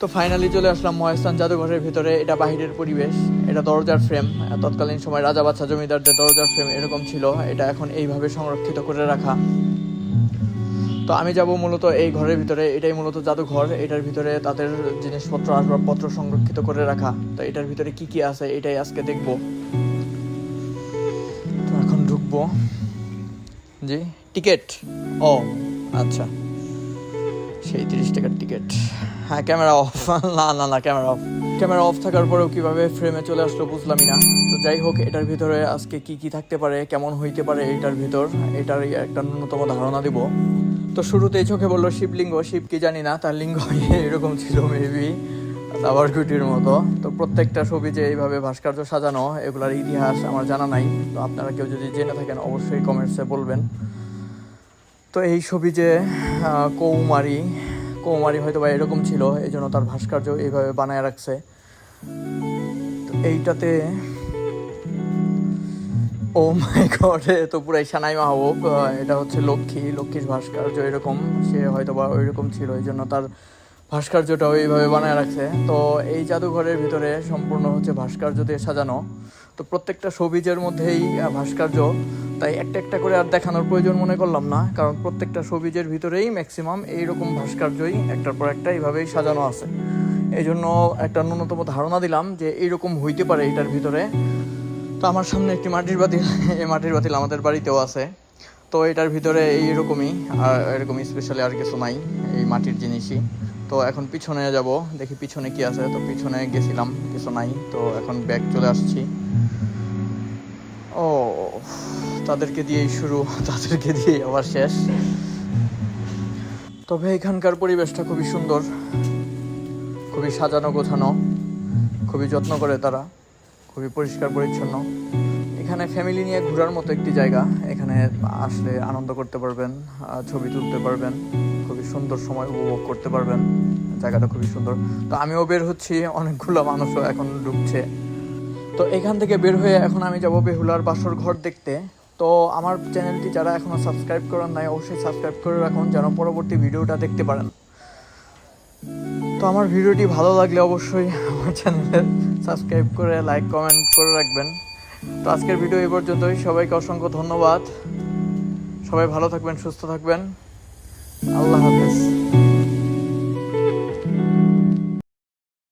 তো ফাইনালি চলে আসলাম মহেস্থান জাদুঘরের ভিতরে। এটা বাহিরের পরিবেশ, এটা দরজার ফ্রেম তৎকালীন সময় রাজা বাচ্চা জমিদারদের দরজার ফ্রেম এরকম ছিল, এটা এখন এইভাবে সংরক্ষিত করে রাখা। তো আমি যাব মূলত এই ঘরের ভিতরে, এটাই মূলত জাদুঘর। এটার ভিতরে তাদের জিনিসপত্র, আসবাবপত্র সংরক্ষিত করে রাখা। তো এটার ভিতরে কি কি আছে, এটাই আজকে দেখব। তো এখন ঢুকবো। জি, টিকিট। ও আচ্ছা। সেই তিরিশ টাকার টিকিট হ্যাঁ ক্যামেরা অফ না না না ক্যামেরা অফ ক্যামেরা অফ থাকার পরেও কীভাবে ফ্রেমে চলে আসলো বুঝলামই না। তো যাই হোক, এটার ভিতরে আজকে কি কি থাকতে পারে, কেমন হইতে পারে এটার ভিতর এটার একটা ন্যূনতম ধারণা দিব। তো শুরুতেই চোখে বলল শিবলিঙ্গ। শিব কি জানি না, তার লিঙ্গ এরকম ছিল মেবি আবার গুটির মতো। তো প্রত্যেকটা ছবি যে এইভাবে ভাস্কর্য সাজানো, এগুলার ইতিহাস আমার জানা নাই। তো আপনারা কেউ যদি জেনে থাকেন, অবশ্যই কমেন্টসে বলবেন। তো এই ছবি যে কৌমারী কৌমারী হয়তো বা এরকম ছিল এই জন্য তার ভাস্কর্য এইভাবে বানায় রাখছে। এইটাতে, ও মাই গড তো পুরাই সানাই মাহবুব এটা হচ্ছে লক্ষ্মী, লক্ষ্মীর ভাস্কর্য এরকম, সে হয়তো বা ওইরকম ছিল এই জন্য তার ভাস্কর্যটাও এইভাবে বানায় রাখছে। তো এই জাদুঘরের ভিতরে সম্পূর্ণ হচ্ছে ভাস্কর্য দিয়ে সাজানো। তো প্রত্যেকটা সবিজের মধ্যেই ভাস্কর্য। তাই একটা একটা করে আর দেখানোর প্রয়োজন মনে করলাম না, কারণ প্রত্যেকটা সবিজের ভিতরেই ম্যাক্সিমাম এইরকম ভাস্কর্যই একটার পর একটা এইভাবেই সাজানো আছে। এই জন্য একটা ন্যূনতম ধারণা দিলাম যে এইরকম হইতে পারে এটার ভিতরে। তো আমার সামনে একটি মাটির বাতিল এই মাটির বাতিল আমাদের বাড়িতেও আছে। তো এটার ভিতরে এইরকমই, আর এরকম স্পেশালি আর কিছু নাই, এই মাটির জিনিসই। তো এখন পিছনে যাব, দেখি পিছনে কি আছে। তো পিছনে গেছিলাম, কিছু নাই, তো এখন ব্যাগ চলে আসছি। ও, তাদেরকে দিয়েই শুরু, তাদেরকে দিয়েই আবার শেষ। তবে এখানকার পরিবেশটা খুবই সুন্দর, খুবই সাজানো গোছানো, খুবই যত্ন করে তারা, খুবই পরিষ্কার পরিচ্ছন্ন। এখানে ফ্যামিলি নিয়ে ঘোরার মতো একটি জায়গা এখানে আসলে আনন্দ করতে পারবেন ছবি তুলতে পারবেন, খুবই সুন্দর সময় উপভোগ করতে পারবেন, জায়গাটা খুবই সুন্দর। তো আমিও বের হচ্ছি, অনেকগুলো মানুষও এখন ঢুকছে। তো এখান থেকে বের হয়ে এখন আমি যাব বেহুলার বাসর ঘর দেখতে। তো আমার চ্যানেলটি যারা এখনও সাবস্ক্রাইব করেন নাই, অবশ্যই সাবস্ক্রাইব করে রাখুন, যেন পরবর্তী ভিডিওটা দেখতে পারেন। তো আমার ভিডিওটি ভালো লাগলে অবশ্যই আমার চ্যানেলে সাবস্ক্রাইব করে, লাইক, কমেন্ট করে রাখবেন। তো আজকের ভিডিও এ পর্যন্তই। সবাইকে অসংখ্য ধন্যবাদ। সবাই ভালো থাকবেন সুস্থ থাকবেন।